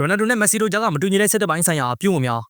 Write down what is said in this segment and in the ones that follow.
ရိုနယ်ဒိုနဲ့မက်ဆီတို့ကြားကမတူညီတဲ့စစ်တပ်ပိုင်းဆိုင်ရာအပြုအမူများ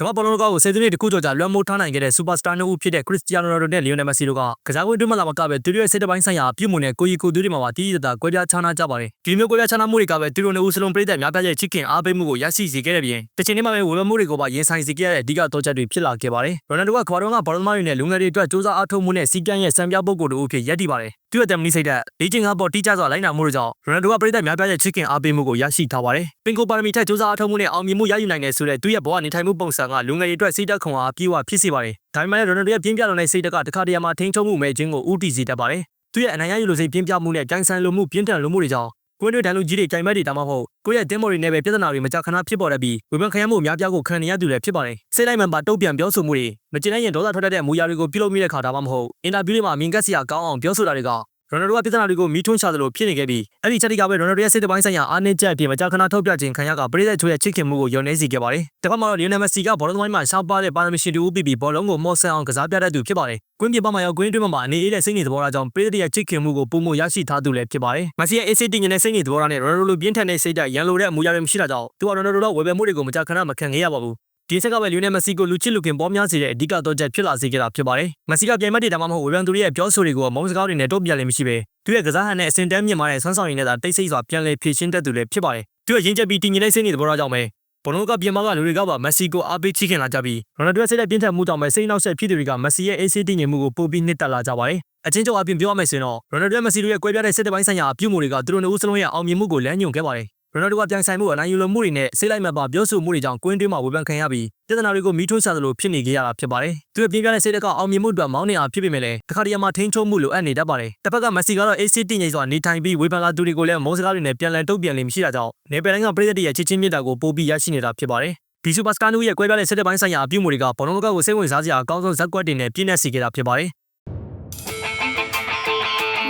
ကမ္ဘာဘောလုံးကောက်ကိုဆယ်စုနှစ်တခုကျော်ကြာလွှမ်းမိုးထားနိုင်ခဲ့တဲ့စူပါစတာနှစ်ဦးဖြစ်တဲ့ခရစ္စတီယာနိုရိုနယ်ဒိုနဲ့လီယိုနယ်မက်ဆီတို့ကကစားကွင်းတွင်းမှာလာမကပဲသူတို့ရဲ့စစ်တပ်ပိုင်းဆိုင်ရာအပြုအမူနဲ့ကိုကြီးကိုသူတွေမှာပါတည်တည်တသာကွဲပြားခြားနားကြပါတယ်ဒီလိုမျိုးကွဲပြားခြားနားမှုတွေကပဲသူတို့နှစ်ဦးစလုံးပြည်သက်များပြားရဲ့ချစ်ခင်အားပေးမှုကိုရရှိစေခဲ့တဲ့ပြင်တစ်ချိန်တည်းမှာပဲဝေဖန်မှုတွေကိုပါရင်ဆိုင်စေခဲ့ရတဲ့အဓိကတော့ချက်တွေဖြစ်လာခဲ့ပါတယ်ရိုနယ်ဒိုကခွာတော့ကဘောလုံးသမားတွေနဲ့လူငယ်တွေအတွက်စူးစမ်းအားထုတ်မှုနဲ့စီကံရဲ့စံပြပုဂ္ဂိုလ်တို့အဖြစ်ရပ်တည်ပါတယ်သူ့ရဲ့တမနီစိတ်ဓာတ်လေ့ကျင့်ခန်းပေါ်တိကျစွာလိုက်နာမှုတို့ကြောင့်ရိုနယ်ဒိုကပြည်သက်များပြားရဲ့ချစ်ခင်အားပေးမှုကိုရရှိထားပါတယ်ပင်ကိုပါရမီထက်စူးစမ်းအားထုတ်မှုနဲ့အောင်မြင်မှုရယူနိုင်တယ်ဆိုတဲ့သူ့ရဲ့ဘဝနေထိုင်မှုပုံစံကလူငယ်တွေအတွက်စိတ်ဓာတ်ခွန်အားအပြည့်အဝဖြစ်စေပါတယ်ဒါပေမဲ့ရိုနယ်ဒိုရဲ့ပြင်းပြလွန်တဲ့စိတ်ဓာတ်ကတခါတရံမှာထိန်းချုပ်မှုမဲ့ခြင်းကိုဥတီစေတတ်ပါတယ်သူ့ရဲ့အနိုင်ရယူလို့စိတ်ပြင်းပြမှုနဲ့ကြိုင်ဆိုင်လိုမှုပြင်းထန်လိုမှုတွေကြောင့် ကွင်းတွေတန်လူကြီးတွေကြိုင်မက်တွေတာမဟုတ်ကိုယ့်ရဲ့တင်းမော်တွေနဲ့ပဲပြဿနာတွေမကြခဏဖြစ်ပေါ်တတ်ပြီးဝေဖန်ခံရမှုအများပြားကိုခံနေရသူလည်းဖြစ်ပါတယ်စိတ်လိုက်မှန်ပါတုတ်ပြန်ပြောဆိုမှုတွေမကျင်တဲ့ရင်ဒေါသထွက်တတ်တဲ့မူရာတွေကိုပြုလုပ်မိတဲ့ခါဒါမှမဟုတ်အင်တာဗျူးတွေမှာမြင်ကက်စရာကောင်းအောင်ပြောဆိုတာတွေက ရိုနယ်ဒိုကပြဿနာတွေကိုမီးထွန်းချသလိုဖြစ်နေခဲ့ပြီးအဲ့ဒီချက်တွေကပဲရိုနယ်ဒိုရဲ့စိတ်တပိုင်းဆိုင်ရာအားနည်းချက်အပြင်မကြခဏထုတ်ပြခြင်းခံရကပရိသတ်ချိုးရဲ့ချစ်ခင်မှုကိုယုံနေစေခဲ့ပါတယ်။တစ်ခါမှတော့လီယိုနယ်မက်ဆီကဘောလုံးသမိုင်းမှာရှောက်ပါတဲ့ပါရမရှင်တူဦးပြီးပြီးဘောလုံးကိုမော့ဆန်အောင်ကစားပြတတ်သူဖြစ်ပါတယ်။ကွင်းပြပမှာရောကွင်းတွင်းမှာအနေအေးတဲ့စိတ်နေသဘောထားကြောင့်ပရိသတ်ရဲ့ချစ်ခင်မှုကိုပုံမရရှိထားသူလည်းဖြစ်ပါတယ်။မက်ဆီရဲ့အေးစစ်တင်နေတဲ့စိတ်နေသဘောထားနဲ့ရိုနယ်ဒိုလိုပြင်းထန်တဲ့စိတ်ဓာတ်ရန်လိုတဲ့အမူအရာတွေမရှိတာကြောင့်သူကရိုနယ်ဒိုတော့ဝယ်ပယ်မှုတွေကိုမကြခဏမခံခဲ့ရပါဘူး။ ဒီဆက်ကပဲလီယိုနယ်မက်ဆီကိုလူချစ်လူခင်ပေါ်များစေတဲ့အဓိကတော့ချက်ဖြစ်လာစေခဲ့တာဖြစ်ပါတယ်။မက်ဆီကပြိုင်မက်တွေဒါမှမဟုတ်ဝေဖန်သူတွေရဲ့ပြောဆိုတွေကိုမုန်းစကားတွေနဲ့တုံ့ပြန်လည်းမရှိပဲသူရဲ့ကစားဟန်နဲ့အစင်တန်းမြင့်မားတဲ့ဆွမ်းဆောင်ရည်နဲ့သာတိတ်ဆိတ်စွာပြန်လည်ဖြည့်ရှင်းတတ်သူလည်းဖြစ်ပါတယ်။သူရဲ့ရင်းချက်ပြီးတည်ငြိမ်တဲ့စိတ်နေသဘောထားကြောင့်ပဲဘောလုံးကပြင်မာကလူတွေကပါမက်ဆီကိုအားပေးချီးခင်လာကြပြီးရိုနယ်ဒိုရဲ့စိတ်တဲ့ပြင်းထန်မှုကြောင့်ပဲစိတ်နောက်ဆက်ဖြစ်သူတွေကမက်ဆီရဲ့အေးဆေးတည်ငြိမ်မှုကိုပိုပြီးနှစ်သက်လာကြပါတယ်။အချင်းချုပ်အပြင်ပြောရမယ်ဆိုရင်တော့ရိုနယ်ဒိုရဲ့မက်ဆီတို့ရဲ့ကွဲပြားတဲ့စစ်တပ်ပိုင်းဆိုင်ရာအပြုအမူတွေကသူတို့နှစ်ဦးစလုံးရဲ့အောင်မြင်မှုကိုလမ်းညွှန်ခဲ့ပါတယ်။ ရိုနယ်ဒိုကပြန်ဆိုင်မှုအနိုင်ယူလိုမှုတွေနဲ့စိတ်လိုက်မှပါပြောဆိုမှုတွေကြောင့်ကွင်းတွင်းမှာဝေဖန်ခံရပြီးပြဿနာတွေကိုမီးထွန်းဆသလိုဖြစ်နေကြရတာဖြစ်ပါတယ်။သူရဲ့ပြင်းပြတဲ့စိတ်ဓာတ်ကအောင်မြင်မှုအတွက်မောင်းနေအောင်ဖြစ်ပေမဲ့လည်းတခါတရံမှာထိန်းချုပ်မှုလိုအပ်နေတတ်ပါတယ်။တစ်ဖက်ကမက်ဆီကတော့အေးစစ်တင်ငိမ့်စွာနေထိုင်ပြီးဝေဖန်လာသူတွေကိုလည်းမုန်းစကားတွေနဲ့ပြန်လည်တုံ့ပြန်လိမ့်မရှိတာကြောင့်နေပယ်တိုင်းကပြည်သက်ရဲ့ချစ်ချင်းမြတ်တာကိုပိုပြီးရရှိနေတာဖြစ်ပါတယ်။ဒီစူပါစကာနူရဲ့ကွဲပြားတဲ့စစ်တပ်ပိုင်းဆိုင်ရာအပြုအမူတွေကဘောလုံးကောက်ကိုစိတ်ဝင်စားစရာအကောင်းဆုံးဇက်ကွက်တွေနဲ့ပြည့်နေစေခဲ့တာဖြစ်ပါတယ်။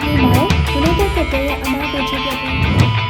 ဒီမှာဘလို့တက်တဲ့ရဲ့အမားကိုချပြပေး